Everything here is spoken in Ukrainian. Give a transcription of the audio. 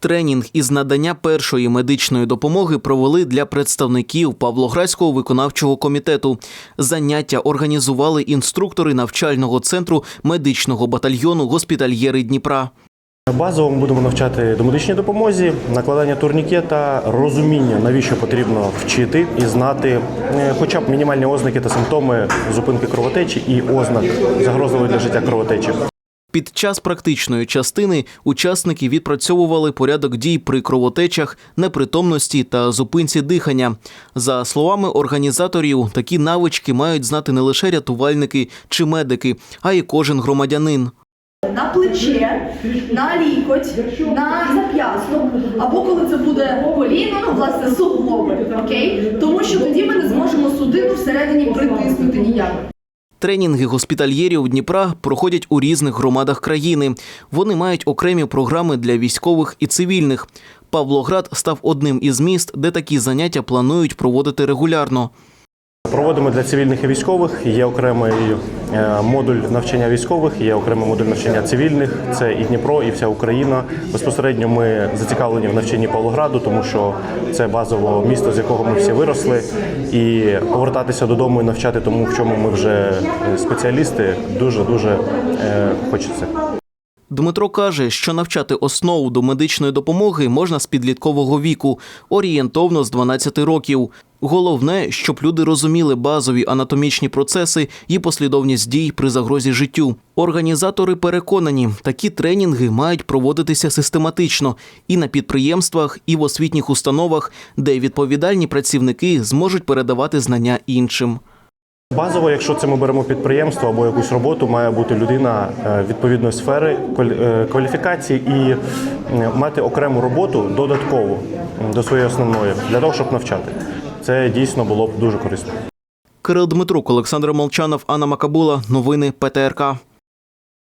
Тренінг із надання першої медичної допомоги провели для представників Павлоградського виконавчого комітету. Заняття організували інструктори навчального центру медичного батальйону госпітальєри Дніпра. Базово ми будемо навчати домедичній допомозі, накладання турнікета, розуміння, навіщо потрібно вчити і знати е, хоча б мінімальні ознаки та симптоми зупинки кровотечі і ознак загрозливої для життя кровотечі. Під час практичної частини учасники відпрацьовували порядок дій при кровотечах, непритомності та зупинці дихання. За словами організаторів, такі навички мають знати не лише рятувальники чи медики, а й кожен громадянин. на плече, на лікоть, на зап'ясток, або коли це буде коліно, ну власне суглоби, окей? Тому що тоді ми не зможемо судину всередині притиснути ніяк. Тренінги госпітальєрів Дніпра проходять у різних громадах країни. Вони мають окремі програми для військових і цивільних. Павлоград став одним із міст, де такі заняття планують проводити регулярно. Проводимо для цивільних і військових. Є окремий е, модуль навчання військових, є окремий модуль навчання цивільних. Це і Дніпро, і вся Україна. Безпосередньо ми зацікавлені в навчанні Павлограду, тому що це базово місто, з якого ми всі виросли. І повертатися додому і навчати тому, в чому ми вже е, спеціалісти, дуже дуже е, хочеться. Дмитро каже, що навчати основу до медичної допомоги можна з підліткового віку, орієнтовно з 12 років. Головне, щоб люди розуміли базові анатомічні процеси і послідовність дій при загрозі життю. Організатори переконані, такі тренінги мають проводитися систематично і на підприємствах, і в освітніх установах, де відповідальні працівники зможуть передавати знання іншим. Базово, якщо це ми беремо підприємство або якусь роботу, має бути людина е, відповідної сфери е, кваліфікації і мати окрему роботу додаткову до своєї основної для того, щоб навчати. Це дійсно було б дуже корисно. Кирил Дмитрук, Олександр Молчанов, Анна Макабула. Новини ПТРК.